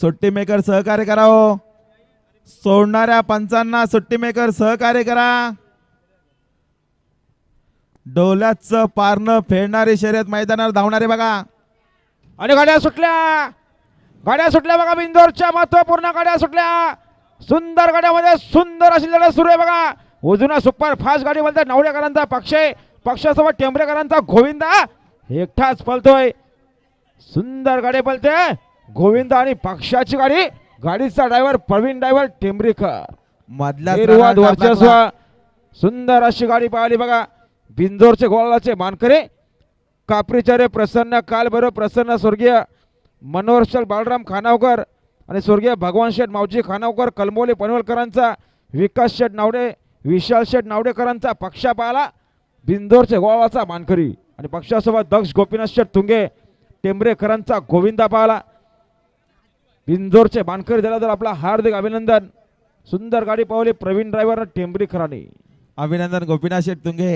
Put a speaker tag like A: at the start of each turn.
A: सुट्टी मेकर सहकार्य करा हो. सोडणाऱ्या पंचांना सुट्टी मेकर सहकार्य करा. डोल्याचं पारणं फेडणारी शर्यत मैदानावर धावणारे बघा.
B: आणि गाड्या सुटल्या. गाड्या सुटल्या बघा बिंदोरच्या महत्त्वपूर्ण गाड्या सुटल्या. सुंदर गाड्यामध्ये सुंदर अशी लढत सुरू आहे बघा. उजुना सुपर फास्ट गाडी म्हणतात नावडेकरांचा पक्ष आहे. पक्षासोबत टेंबरेकरांचा गोविंदा. एकटाच पलतोय सुंदर गाडी पळते गोविंदा आणि पक्षाची गाडी गाडीचा ड्रायव्हर प्रवीण ड्रायव्हर टेंबरेकर.
A: त्रणाचा
B: वर्चस्व सुंदर अशी गाडी पाहिली बघा. बिंदोरचे गोळाचे मानकरे. कापरीचार्य प्रसन्न कालभैरव प्रसन्न स्वर्गीय मनोहरशल बाळराम खानावकर आणि स्वर्गीय भगवान शेठ मावजी खानावकर कलमोली पनवलकरांचा विकास शेठ नावडे विशाल शेठ नावडेकरांचा पक्षा पाहिला. बिंदोरचे गोळाचा मानकरी. आणि पक्षासोबत दक्ष गोपीनाथ शेठ तुंगे टेंबरेकरांचा गोविंदा पाहिला. बिंदोरचे मानकरी झाला तर आपला हार्दिक अभिनंदन. सुंदर गाडी पावली प्रवीण ड्रायव्हर टेंबरीकरांनी
A: अभिनंदन गोपीनाथ शेठ तुंगे